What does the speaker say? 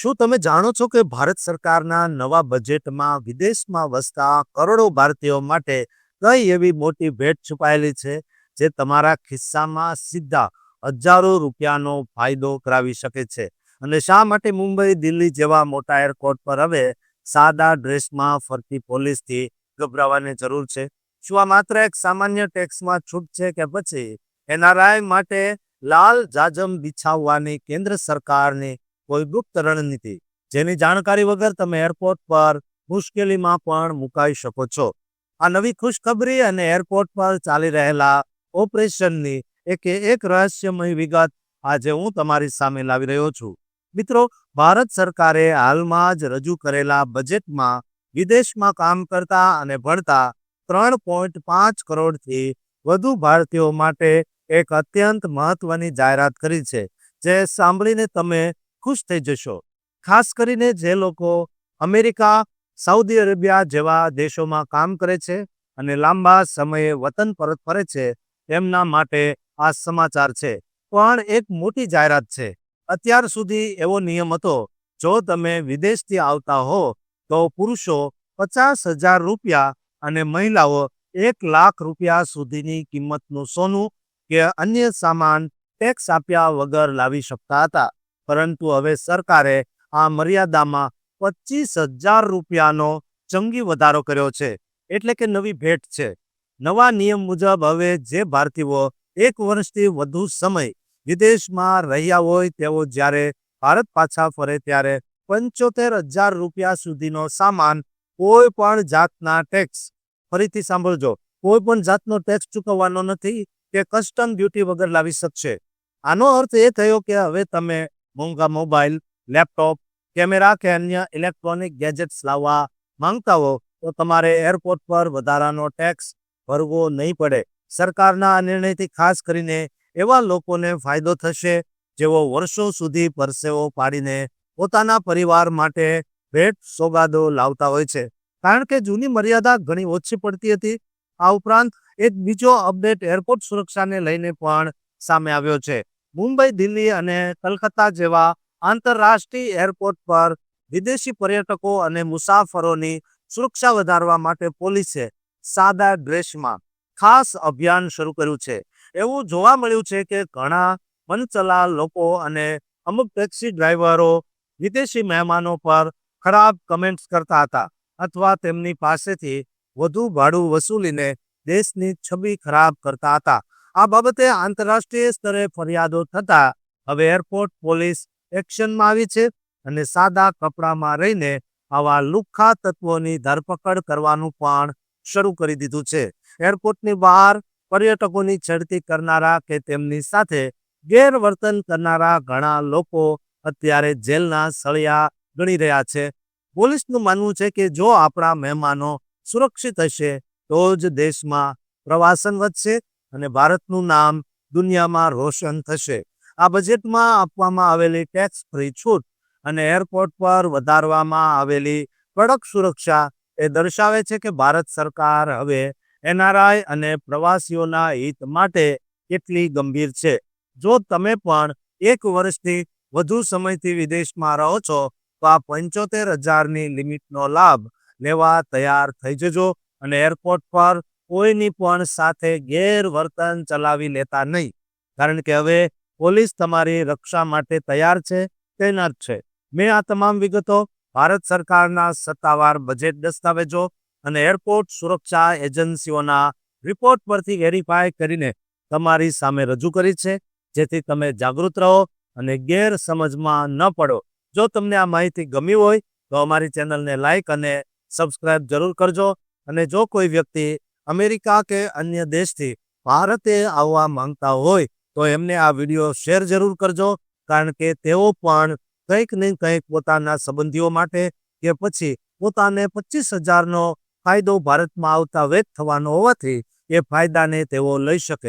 શું તમે જાણો છો કે ભારત સરકારના નવા બજેટમાં વિદેશમાં વસતા કરોડો ભારતીયો માટે કઈ એવી મોટી ભેટ છુપાયેલી છે જે તમારા ખિસ્સામાં સીધા હજારો રૂપિયાનો ફાયદો કરાવી શકે છે? અને શા માટે મુંબઈ, દિલ્હી જેવા મોટા એરપોર્ટ પર હવે સાદા ડ્રેસમાં ફરતી પોલીસથી ગભરાવાની જરૂર છે? શું આ માત્ર એક સામાન્ય ટેક્સમાં છૂટ છે કે પછી એનઆરઆઈ માટે લાલ જાજમ બિછાવવાની કેન્દ્ર સરકારની કોઈ ગુપ્ત રણનીતિ, જેની જાણકારી વગર તમે એરપોર્ટ પર મુશ્કેલીમાં પણ મુકાઈ શકો છો. આ નવી ખુશખબરી અને એરપોર્ટ પર ચાલી રહેલા ઓપરેશનની એક એક રહસ્યમય વિગત આજે હું તમારી સામે લાવી રહ્યો છું. મિત્રો, ભારત સરકારે હાલમાં જ રજૂ કરેલા બજેટમાં વિદેશમાં કામ કરતા અને ભણતા ત્રણ પોઈન્ટ પાંચ કરોડથી વધુ ભારતીયો માટે એક અત્યંત મહત્વની જાહેરાત કરી છે. જે સાંભળીને તમે ખુશ થઈ જશો. ખાસ કરીને જે લોકો અમેરિકા, સાઉદી અરેબિયા જેવા દેશોમાં કામ કરે છે અને લાંબા સમયે વતન પરત ફરે છે તેમના માટે આ સમાચાર છે. પણ એક મોટી જાહેરાત છે. અત્યાર સુધી એવો નિયમ હતો, જો તમે વિદેશથી આવતા હો, તો પુરુષો પચાસ હજાર રૂપિયા અને મહિલાઓ એક લાખ રૂપિયા સુધીની કિંમતનું સોનું કે અન્ય સામાન ટેક્સ આપ્યા વગર લાવી શકતા હતા. પરંતુ હવે સરકારે આ મર્યાદામાં પચીસ હજાર રૂપિયાનો જંગી વધારો કર્યો છે. એટલે કે નવી ભેટ છે. નવા નિયમ મુજબ હવે જે ભારતીયો એક વર્ષથી વધુ સમય વિદેશમાં રહ્યા હોય તેઓ જ્યારે ભારત પાછા ફરે ત્યારે પંચોતેર હજાર રૂપિયા સુધીનો સામાન કોઈ પણ જાતના ટેક્સ ફરીથી સાંભળજો. કોઈ પણ જાતનો ટેક્સ ચૂકવવાનો નથી કે કસ્ટમ ડ્યુટી વગર લાવી શકશે. આનો અર્થ એ થયો કે હવે તમે મોંઘા મોબાઈલ લેપટોપ કેમેરા કે અન્ય ઇલેક્ટ્રોનિક ગેજેટ્સ લાવવા માંગતા હો તો તમારે એરપોર્ટ પર વધારાનો ટેક્સ ભરવો નહીં પડે સરકારના આ નિર્ણયથી ખાસ કરીને એવા લોકોને ફાયદો થશે જેઓ વર્ષો સુધી પરસેવો પાડીને પોતાના પરિવાર માટે ભેટ સોગાદો લાવતા હોય છે કારણ કે જૂની મર્યાદા ઘણી ઓછી પડતી હતી। આ ઉપરાંત એક બીજો અપડેટ એરપોર્ટ સુરક્ષાને લઈને પણ સામે આવ્યો છે। મુંબઈ, દિલ્હી અને કલકત્તા જેવા આંતરરાષ્ટ્રીય એરપોર્ટ પર વિદેશી પર્યટકો અને મુસાફરોની સુરક્ષા વધારવા માટે પોલીસે સાદા ડ્રેસમાં ખાસ અભિયાન શરૂ કર્યું છે. એવું જોવા મળ્યું છે કે ઘણા મનચલા લોકો અને અમુક ટેક્સી ડ્રાઈવરો વિદેશી મહેમાનો પર ખરાબ કમેન્ટ્સ કરતા હતા અથવા તેમની પાસેથી વધુ ભાડું વસૂલીને દેશની છબી ખરાબ કરતા હતા. આ બાબતે આંતરરાષ્ટ્રીય સ્તરે ફરિયાદો થતા હવે એરપોર્ટ પોલીસ એક્શનમાં આવી છે અને સાદા કપડામાં રહીને આવા લુખ્ખા તત્વોની ધરપકડ કરવાનું પણ શરૂ કરી દીધું છે. એરપોર્ટની બહાર પર્યટકોની છેડતી કરનારા કે તેમની સાથે ગેરવર્તન કરનારા ઘણા લોકો અત્યારે જેલના સળિયા ગણી રહ્યા છે. પોલીસનું માનવું છે કે જો આપણા મહેમાનો સુરક્ષિત હશે તો જ દેશમાં પ્રવાસન વધશે. અને ભારતનું નામ દુનિયામાં રોશન થશે. આ બજેટમાં આપવામાં આવેલી ટેક્સ ફ્રી છૂટ અને એરપોર્ટ પર વધારવામાં આવેલી કડક સુરક્ષા એ દર્શાવે છે કે ભારત સરકાર હવે એનઆરઆઈ અને પ્રવાસીઓના હિત માટે કેટલી ગંભીર છે. જો તમે પણ એક વર્ષથી વધુ સમયથી વિદેશમાં રહો છો, તો આ પંચોતેર હજારની લિમિટનો લાભ લેવા તૈયાર થઈ જજો અને એરપોર્ટ પર કોઈની પણ સાથે ગેરવર્તન ચલાવી લેતા નહીં. કારણ કે હવે પોલીસ તમારી રક્ષા માટે તૈયાર છે, તૈનાત છે. મેં આ તમામ વિગતો ભારત સરકારના સત્તાવાર બજેટ દસ્તાવેજો અને એરપોર્ટ સુરક્ષા એજન્સીઓના રિપોર્ટ પરથી વેરીફાય કરીને તમારી સામે રજૂ કરી છે. જેથી તમે જાગૃત રહો અને ગેરસમજમાં ન પડો. જો તમને આ માહિતી ગમી હોય તો અમારી ચેનલને લાઇક અને સબસ્ક્રાઇબ જરૂર કરજો અને જો કોઈ વ્યક્તિ અમેરિકા કે અન્ય દેશથી ભારતે આવવા માંગતા હોય તો એમને આ વીડિયો શેર જરૂર કરજો, કારણ કે તેઓ પણ કંઈક ને કંઈક પોતાના સંબંધીઓ માટે કે પછી પોતાને પચીસ હજારનો ફાયદો ભારતમાં આવતા વેત થવાનો હોવાથી એ ફાયદાને તેઓ લઈ શકે.